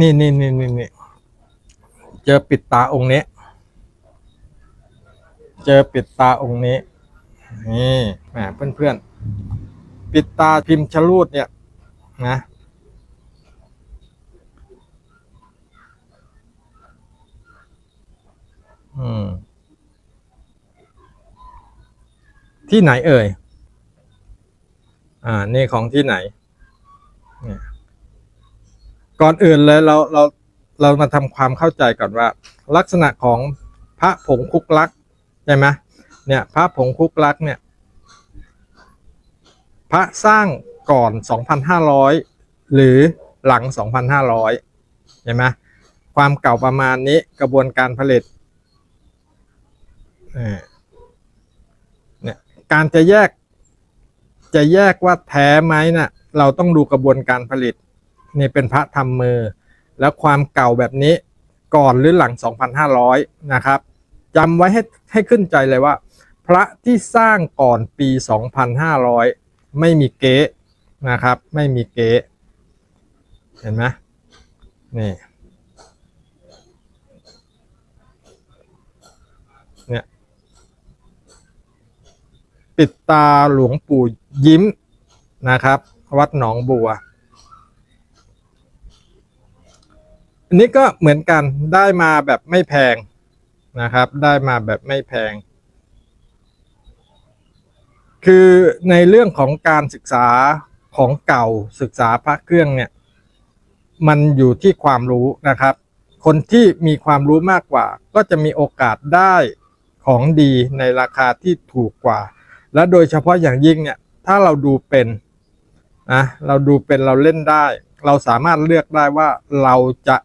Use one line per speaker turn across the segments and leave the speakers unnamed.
นี่นี่นี่นี่นี่เจอปิดตาองค์นี้ เจอปิดตาองค์นี้ นี่แหมเพื่อนเพื่อนปิดตาพิมพ์ชะลูดเนี่ย นะอืมที่ไหนเอ่ย อ่า นี่ของที่ไหนเนี่ย ก่อนอื่นเลยเราเราเรามาทำความเข้าใจก่อนว่า ลักษณะของพระผงคุกลักใช่ไหมเนี่ยพระผงคุกลักเนี่ย พระสร้างก่อน 2,500 หรือหลัง 2,500เห็นไหมความเก่าประมาณนี้กระบวนการผลิตเอ่อเนี่ยการจะแยก จะแยกว่าแท้ไหมน่ะ เราต้องดูกระบวนการผลิต นี่เป็นพระทำมือ แล้วความเก่าแบบนี้ก่อนหรือหลัง 2,500 นะครับจำไว้ให้ให้ขึ้นใจเลยว่า พระที่สร้างก่อนปี 2,500 ไม่มีเก๊นะครับ ไม่มีเก๊เห็นไหมนี่เนี่ยปิดตาหลวงปู่ยิ้มนะครับ วัดหนองบัว อันนี้ก็เหมือนกันได้มาแบบไม่แพงนะครับ ได้มาแบบไม่แพง คือในเรื่องของการศึกษาของเก่าศึกษาพระเครื่องเนี่ย มันอยู่ที่ความรู้นะครับ คนที่มีความรู้มากกว่า ก็จะมีโอกาสได้ของดีในราคาที่ถูกกว่า และโดยเฉพาะอย่างยิ่งเนี่ย ถ้าเราดูเป็นนะเราดูเป็นเราเล่นได้ เราสามารถเลือกได้ว่าเราจะ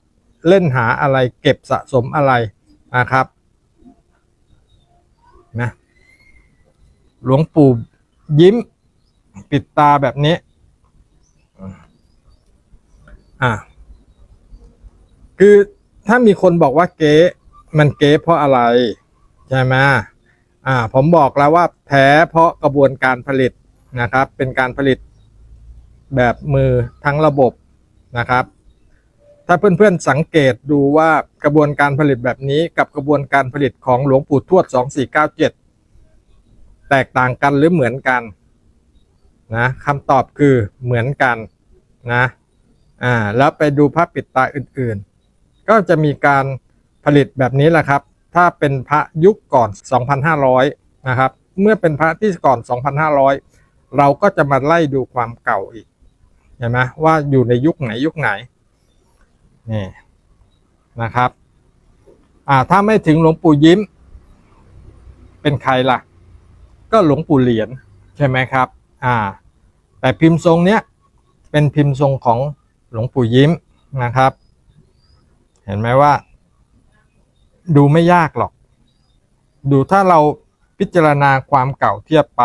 เล่นหาอะไรเก็บสะสมอะไรนะครับนะหลวงปู่ยิ้มปิดตาแบบนี้ อะคือถ้ามีคนบอกว่าเก๊มันเก๊เพราะอะไร ใช่ไหมอ่า ผมบอกแล้วว่าแท้เพราะกระบวนการผลิตนะครับ เป็นการผลิตแบบมือทั้งระบบนะครับ ถ้าเพื่อนๆสังเกตดูว่ากระบวนการผลิตแบบนี้กับกระบวนการผลิตของหลวงปู่ทวด 2497 แตกต่างกันหรือเหมือนกันนะคำตอบคือเหมือนกันนะอ่าแล้วไปดูพระปิดตาอื่นๆ ก็จะมีการผลิตแบบนี้แหละครับ ถ้าเป็นพระยุคก่อน 2,500 นะครับ เมื่อเป็นพระที่ก่อน 2,500 เราก็จะมาไล่ดูความเก่าอีกเห็นไหมว่าอยู่ในยุคไหนยุคไหน นี่นะครับอ่าถ้าไม่ถึงหลวงปู่ยิ้ม เป็นใครล่ะ ก็หลวงปู่เหรียญใช่ไหมครับอ่าแต่พิมพ์ทรงเนี้ยเป็นพิมพ์ทรงของหลวงปู่ยิ้มนะครับ เห็นไหมว่า ดูไม่ยากหรอก ดูถ้าเราพิจารณาความเก่าเทียบไป